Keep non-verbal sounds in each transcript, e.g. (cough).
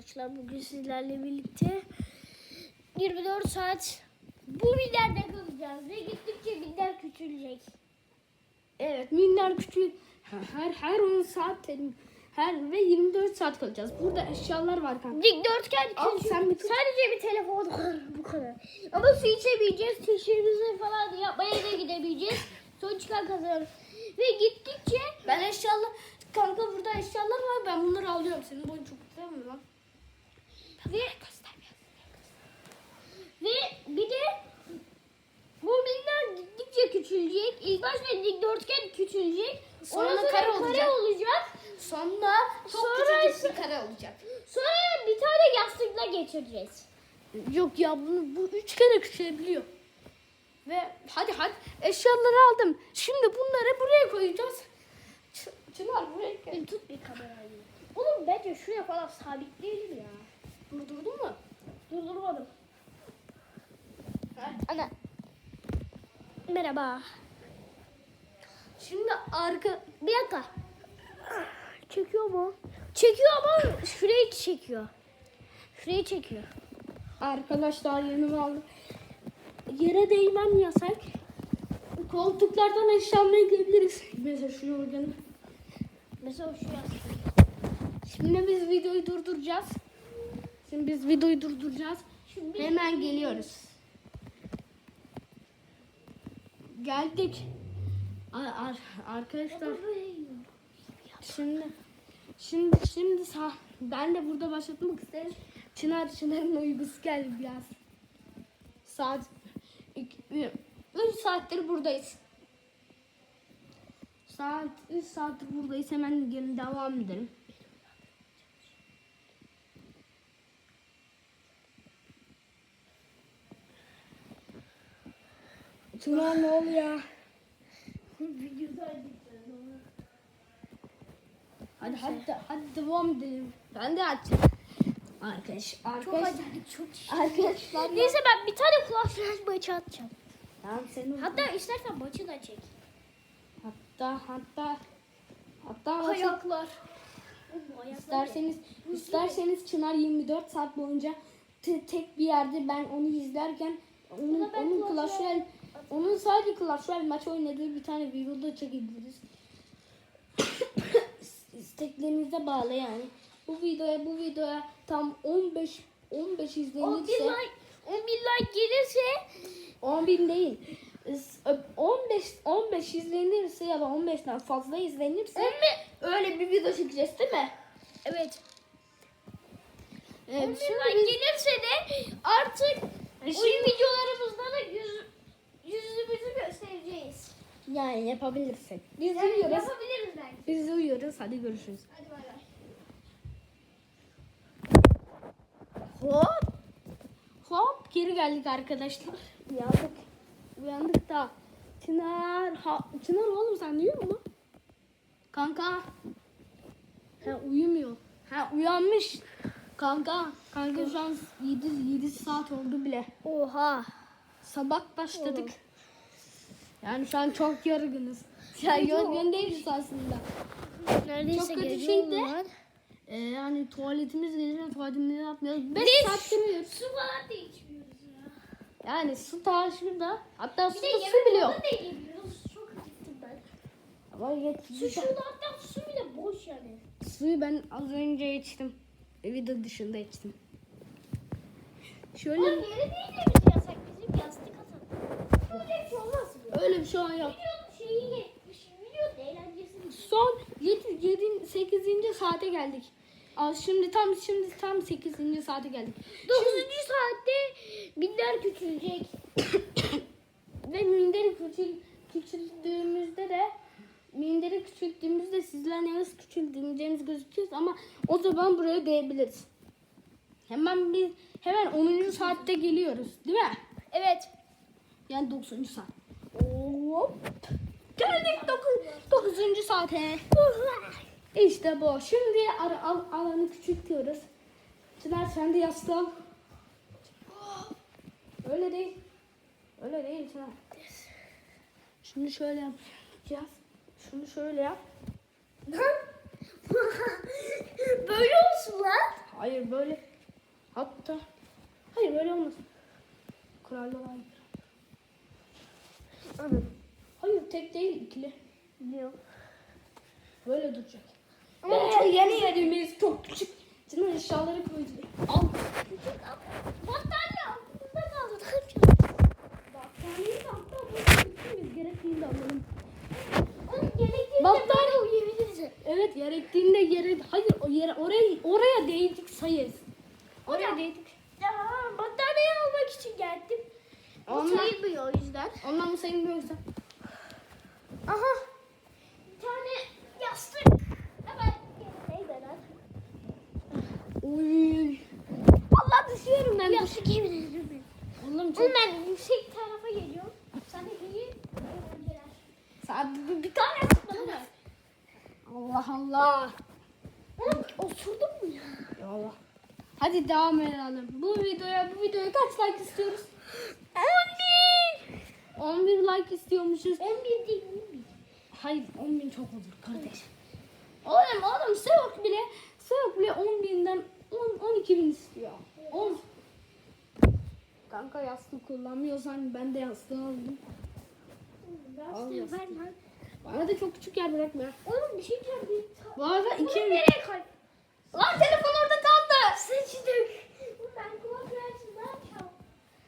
arkadaşlar bugün sizlerle birlikte 24 saat bu millerde kalacağız ve gittikçe miller küçülecek. Evet minder küçük. Her her 10 saat her ve 24 saat kalacağız. Burada eşyalar var kanka. Dikdörtgen küçük. sen bir tut. Sadece bir telefon var bu kadar. Ama su içemeyeceğiz, tişörümüzü falan yapmaya da gidemeyeceğiz. Son çıkan kazanır. Ve gittikçe Ben eşyalar kanka burada eşyalar var. Ben bunları alıyorum. Senin boyun çok güzel mi lan? Ve ve bir de bu miller gittikçe küçülecek. İlk başta dikdörtgen küçülecek. Sonra Ondan kare kare olacak. olacak. Sonra çok Sonra küçük bir kare olacak. Sonra bir tane yastıkla geçireceğiz. Yok ya bunu bu üç kere küçülebiliyor. Ve hadi hadi eşyaları aldım. Şimdi bunları buraya koyacağız. Çınar buraya gel. Bir tut bir kamerayı. Oğlum bence şuraya falan sabitleyelim ya. Durdurdun mu? Durdurmadım. Hadi. Ana. Merhaba. Şimdi arka Bir dakika. Çekiyor mu? Çekiyor ama şurayı çekiyor. Şurayı çekiyor. Arkadaşlar yanıma aldım. Yere değmem yasak. Koltuklardan aşağı gidebiliriz. (laughs) Mesela şu yorganı. Mesela şu yastık. Şimdi biz videoyu durduracağız. Şimdi biz videoyu durduracağız. Şimdi Hemen geliyoruz. Geldik. Ar- ar- arkadaşlar şimdi şimdi şimdi sağ ben de burada başlatmak isterim. Çınar Çınar'ın uykusu geldi biraz. Saat 3 saattir buradayız. Saat 3 saattir buradayız. Hemen gelin devam edelim. Çınar ne oluyor? Hadi hadi hadi devam edelim. Ben de açacağım. Arkadaş, çok arkadaş, acıktık çok. arkadaşlar. Neyse ben bir tane kulak maçı atacağım. Tamam senin. Hatta istersen maçı da çek. hatta hatta hatta Ayaklar. isterseniz isterseniz Çınar 24 saat boyunca te- tek bir yerde ben onu izlerken onun onun Clash Royale onun sadece Clash Royale maç oynadığı bir tane videoda çekebiliriz. (coughs) İsteklerinize bağlı yani. Bu videoya bu videoya tam 15 15 10 bin izlenirse like, 10 bin like gelirse 10 bin değil. Is- 15 15 izlenirse ya da 15'ten fazla izlenirse 10 bin öyle bir video çekeceğiz değil mi? Evet. Ee, 10 bin şimdi like biz- gelirse de artık Şimdi- oyun videolarımızda da. Yani yapabilirsek. Biz Yani uyuyoruz. yapabiliriz belki. Biz uyuyoruz. Hadi görüşürüz. Hadi bay bay. Hop. Hop geri geldik arkadaşlar. Uyandık. Uyandık da. Çınar. Ha, Çınar oğlum sen uyuyor mu? Kanka. Ha uyumuyor. Ha uyanmış. Kanka. Kanka şu an 7, 7 saat oldu bile. Oha. Sabah başladık. Yani şu an çok yorgunuz. (laughs) Ya yorgun değiliz aslında. Neredeyse Çok kötü şey de-. Ee, yani tuvaletimiz gelince tuvaletimizi yapmıyoruz. 5 Biz saat duruyoruz. su falan da içmiyoruz ya. Yani su ta şurada. Hatta Bir su de da su bile yok. da yemiyoruz. Çok acıktım ben. Ama yet- Su şurada hatta su bile boş yani. Suyu ben az önce içtim. Video dışında içtim. Şöyle Oğlum yere değil de biz yasak bizim yastık atalım. Öyle bir şey olmaz? Öyle bir şey yok. Son 7 7 8. saate geldik. Aa, şimdi tam şimdi tam 8. saate geldik. Dokuzuncu saatte binler küçülecek. (coughs) Ve minderi küçül, küçüldüğümüzde de minderi küçülttüğümüzde sizlerle nasıl küçüldüğümüz gözüküyoruz ama o zaman buraya değebiliriz. Hemen bir hemen 10. saatte geliyoruz değil mi? Evet. Yani 90. saat. Hop. Geldik 9. 9. saate. İşte bu. Şimdi ara, al, alanı küçültüyoruz. Çınar sen de al. Öyle değil. Öyle değil Çınar. Şunu şöyle yapacağız. Şunu şöyle yap. (laughs) Böyle olsun lan. Hayır böyle. Hatta. Hayır böyle olmaz. Kurallar hayır. Anladım. Hayır tek değil ikili. Yok. Böyle duracak. Ama Ama çok yeni yerimiz çok küçük. Canım eşyaları koyacak. Al. Battaniye altımızda kaldı. Hatta burada biz gerektiğinde alalım. Gerektiğinde Battaniye- uyuyabiliriz. Evet gerektiğinde yere hayır o yere oraya oraya değdik sayarız. Oraya Hocam. değdik. Ya battaniye almak için geldim. Ondan- sayılmıyor o yüzden. Ondan mı sayılmıyorsa? Aha. Bir tane yastık. Hemen neydi lan? Uy. Allah düşüyorum ben. Yastık yemin ederim. Oğlum çok Oğlum ben yüksek tarafa geliyorum. Sen de iyi. Saat bir, bir tane da. Allah Allah. Oğlum osurdun mu ya? Ya Allah. Hadi devam edelim. Bu videoya bu videoya kaç like istiyoruz? 11. 11 like istiyormuşuz. 11 değil 11. Hayır 10 bin çok olur kardeş. Oğlum oğlum Sevok bile Sevok bile 10 binden 10, 12 bin istiyor. 10. Kanka yastık kullanmıyorsan ben de yastığı aldım. Al Yastığı yastığı. ver lan. Bana da çok küçük yer bırakma. Oğlum bir şey diyeceğim. Bu arada Oğlum iki... nereye kay? Lan telefon orada kaldı. Sıçtık. Ben kulak versin ne yapacağım?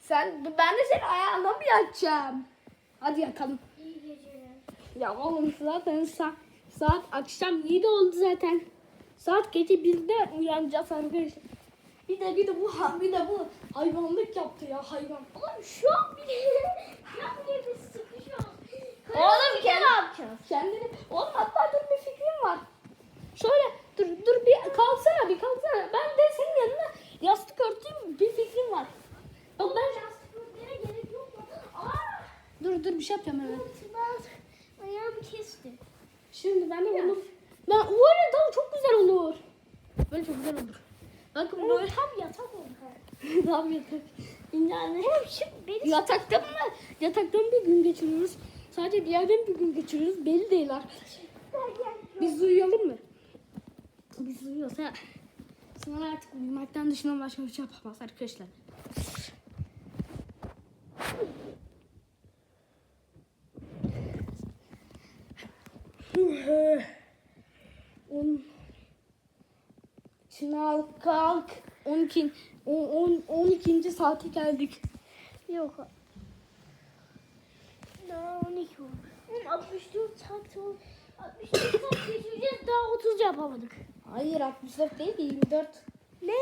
Sen, ben de senin ayağına mı yatacağım? Hadi yatalım. Ya oğlum zaten saat, saat akşam 7 oldu zaten. Saat gece 1'de uyanacağız arkadaşlar. Bir de bir de bu bir de bu hayvanlık yaptı ya hayvan. Oğlum şu an bile (laughs) şu an bile biz sıkışıyoruz. Oğlum. Ne yapacağız? Kendini oğlum hatta dur bir fikrim var. Şöyle dur dur bir kalksana bir kalksana. Ben de senin yanına yastık örteyim bir fikrim var. Bak ben Yastık örtmeye gerek yok mu? Aa! dur dur bir şey yapacağım hemen. Ben ayağımı kestim. Şimdi ben de bunu ben öyle daha çok güzel olur. Böyle çok güzel olur. Bakın Oğlum böyle tam yatak oldu. (laughs) Tam yatak. Yani Oğlum şimdi beni yatakta mı? Yataktan bir gün geçiriyoruz. Sadece diğerden bir gün geçiriyoruz. Belli değil arkadaşlar. Biz uyuyalım mı? Biz uyuyoruz ha. Sonra artık uyumaktan dışında başka bir şey yapamaz arkadaşlar. On. Şınav kalk. 12. 10, 12. saate geldik. Yok. Daha 12 oldu. Oğlum 64 saat oldu. 64 saat geçireceğiz daha 30 yapamadık. Hayır 64 değil ki 24. Ne?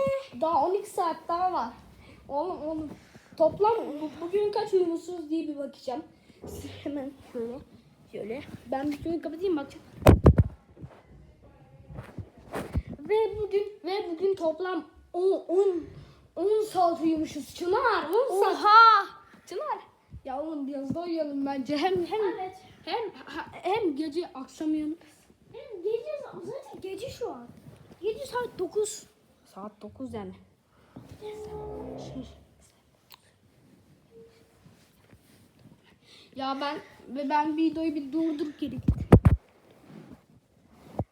Daha 12 saat daha var. Oğlum oğlum. Toplam bu- bugün kaç uyumuşsunuz diye bir bakacağım. Hemen şöyle. Şöyle. Ben videoyu kapatayım bakacağım. Ve bugün ve bugün toplam 10 10 10 saat uyumuşuz. Çınar 10 saat. Oha! Çınar. Ya oğlum biraz daha uyuyalım bence. Hem hem Evet. hem hem gece akşam uyanıp Benim gece zaten gece şu an. Gece saat 9. saat 9 yani. Ya ben ve ben videoyu bir durdurup geri.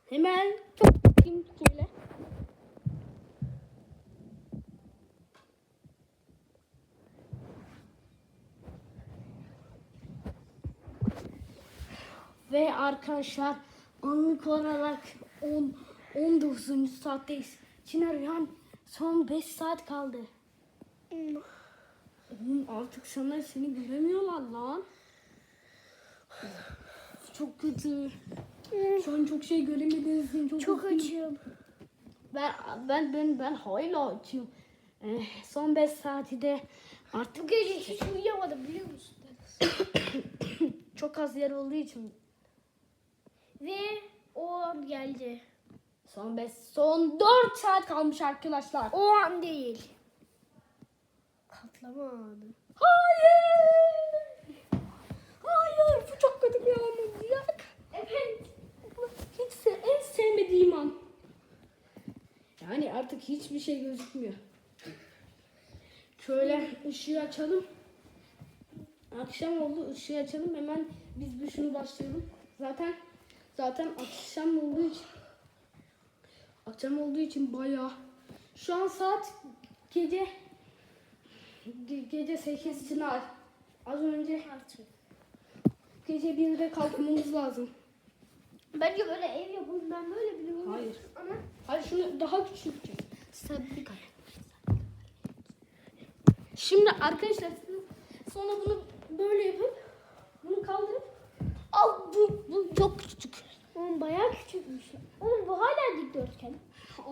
Hemen çok bakayım şöyle. Ve arkadaşlar anlık olarak 10 19. saatteyiz. Çınar uyan son 5 saat kaldı. Oğlum artık sana seni göremiyorlar lan. Çok kötü. Şu an çok şey göremediğiniz için çok, Çok üzgünüm. açım. Ben ben ben ben hala açıyorum. Eh, son 5 saati de artık Bu gece hiç uyuyamadım biliyor musun? (coughs) çok az yer olduğu için Ve o an geldi. son 5 son 4 saat kalmış arkadaşlar. O an değil. Patlama anı. Hayır. Hayır bu çok kötü bir an olacak. Evet. Hiç se- en sevmediğim an. Yani artık hiçbir şey gözükmüyor. Şöyle ışığı açalım. Akşam oldu ışığı açalım hemen biz bir şunu başlayalım. Zaten zaten akşam olduğu için akşam olduğu için bayağı Şu an saat gece ge- gece 8 Çınar. Az önce Artık. Gece 1'de kalkmamız lazım. Bence böyle ev yapın. Ben böyle biliyorum. Hayır. Ama Hayır şunu daha küçülteceğiz. stabil kare. Şimdi arkadaşlar sonra bunu böyle yapıp bunu kaldırıp Al bu, bu çok küçük. Oğlum bayağı küçükmüş. Oğlum bu hala dikdörtgen.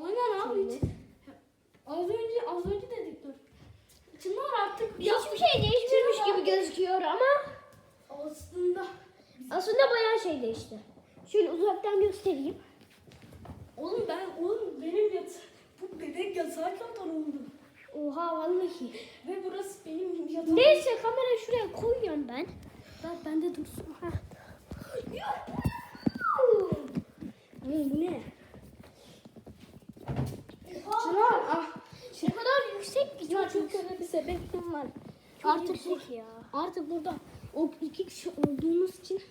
aynen abi. Az önce az önce dedik dur. Çınar artık Hiçbir şey değişmemiş gibi gözüküyor ama aslında aslında bayağı şey değişti. Şöyle uzaktan göstereyim. oğlum ben oğlum benim yat bu bebek yatağı kadar oldu. Oha vallahi. Ve burası benim yatağım. Neyse kamerayı şuraya koyuyorum ben. Ben, ben de dursun. Ha. Bu ne? Çınar ah. O kadar yüksek ki çok kötü bir sebebim var. Çok Artık bu, yüksek ya. artık burada o iki kişi olduğumuz için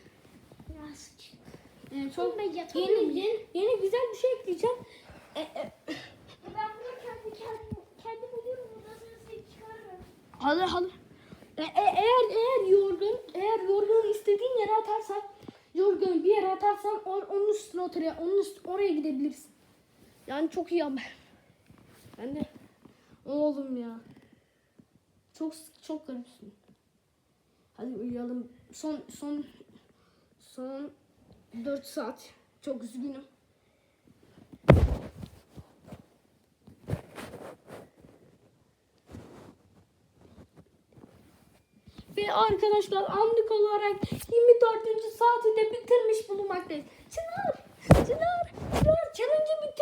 Biraz küçük. e, çok yeni, yeni, yeni güzel bir şey ekleyeceğim. E, e, Ben bunu kendi kendim kendim buluyorum. Seni çıkarırım. hadi hadi. E, e, eğer eğer yorgun eğer yorgun istediğin yere atarsan yorgun bir yere atarsan or, onun üstüne oturuyor. Onun üst, oraya gidebilirsin. Yani çok iyi haber. Ben de oğlum ya. Çok çok garipsin. Hadi uyuyalım. Son son son 4 saat. Çok üzgünüm. Ve arkadaşlar anlık olarak 24. saati de bitirmiş bulunmaktayız. Çınar! Çınar! Çınar! Challenge'ı bitirdik!